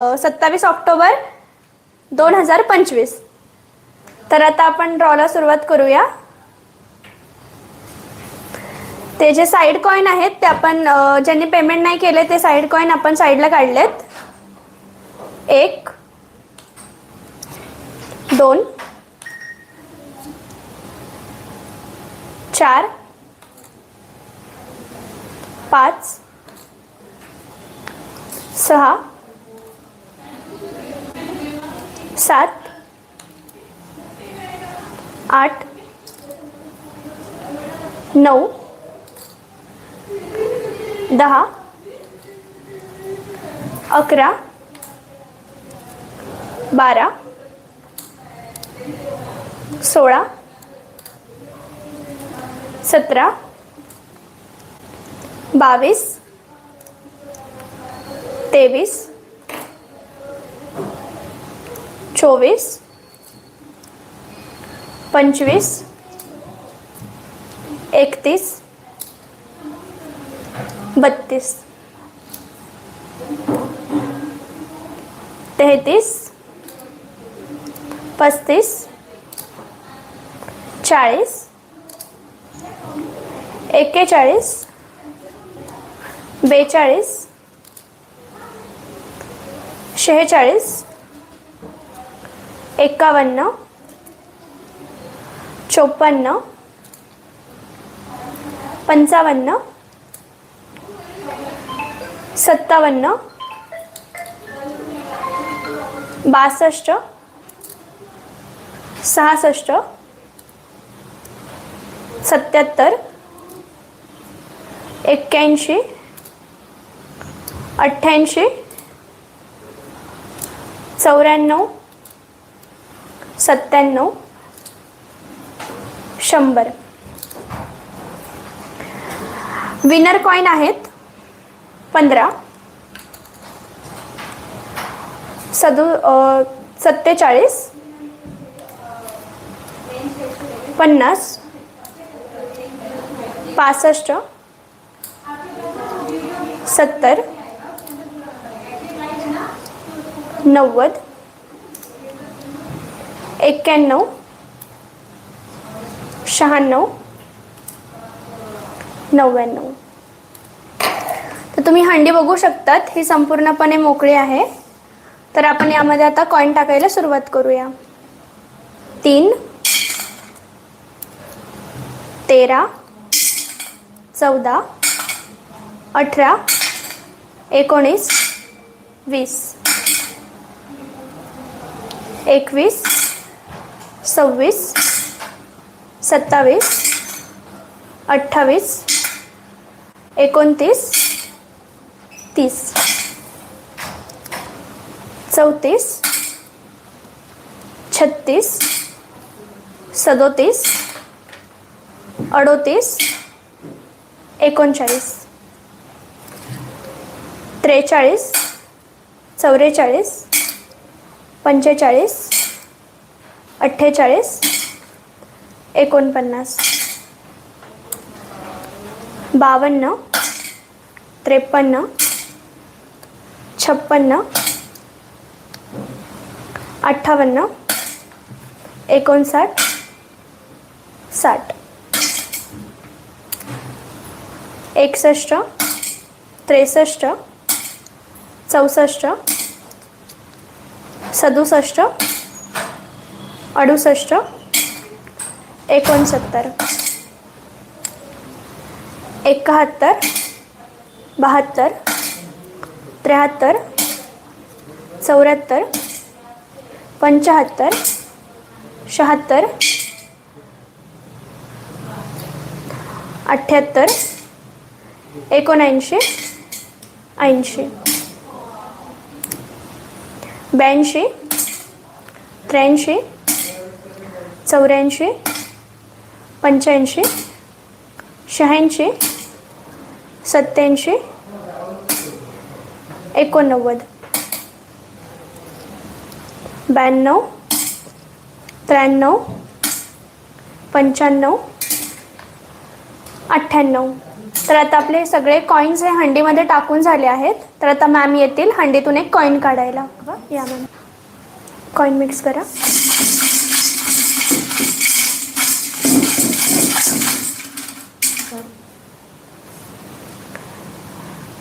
सत्तावीस ऑक्टोबर दोन हजार पंचवीस. तर आता आपण ड्रॉला सुरुवात करूया. ते जे साईड कॉईन आहेत ते आपण ज्यांनी पेमेंट नाही केले ते साईड कॉईन आपण साईडला काढलेत. एक दोन चार पाच सहा सात आठ नऊ दहा अकरा बारा सोळा सतरा बावीस तेवीस चोवीस पंचवीस एकतीस बत्तीस तेहतीस पस्तीस चाळीस एक्केचाळीस बेचाळीस शेहेचाळीस एकावन्न चोपन्न पंचावन्न सत्तावन्न बासष्ट सहासष्ट सत्याहत्तर एक्क्याऐंशी अठ्ठ्याऐंशी चौऱ्याण्णव सत्त्याण्णव. शंभर. विनर कॉईन आहेत पंधरा. सदु सत्तेचाळीस. पन्नास. पासष्ट. सत्तर. नव्वद. एक्क्याण्णव शहाण्णव नव्याण्णव. तर तुम्ही हंडी बघू शकतात ही संपूर्णपणे मोकळी आहे. तर आपण यामध्ये आता कॉईन टाकायला सुरुवात करूया. तीन तेरा चौदा अठरा एकोणीस वीस. एकवीस सव्वीस सत्तावीस अठ्ठावीस एकोणतीस तीस. चौतीस छत्तीस सदोतीस अडोतीस एकोणचाळीस. त्रेचाळीस चौवेचाळीस पंचेचाळीस अठ्ठेचाळीस. एकोणपन्नास. बावन्न. त्रेपन्न. छप्पन्न. अठ्ठावन्न. एकोणसाठ. साठ. एकसष्ट. त्रेसष्ट. चौसष्ट. सदुसष्ट. अडुसष्ट एकोणसत्तर एकाहत्तर बहात्तर त्र्याहत्तर चौऱ्याहत्तर पंच्याहत्तर शहात्तर अठ्ठ्याहत्तर एकोणऐंशी ऐंशी ब्याऐंशी त्र्याऐंशी चौऱ्याऐंशी पंच्याऐंशी शहाऐंशी सत्याऐंशी एकोणनव्वद ब्याण्णव त्र्याण्णव पंच्याण्णव अठ्ठ्याण्णव. तर आता आपले सगळे कॉईन्स हे हंडीमध्ये टाकून झाले आहेत. तर आता मॅम येतील हंडीतून एक कॉईन काढायला. या मॅम कॉईन मिक्स करा.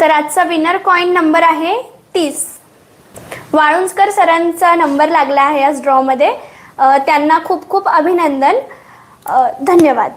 तर आजचा विनर कॉईन नंबर आहे तीस. वाळुंजकर सरांचा नंबर लागला आहे आज ड्रॉमध्ये त्यांना खूप खूप अभिनंदन. धन्यवाद.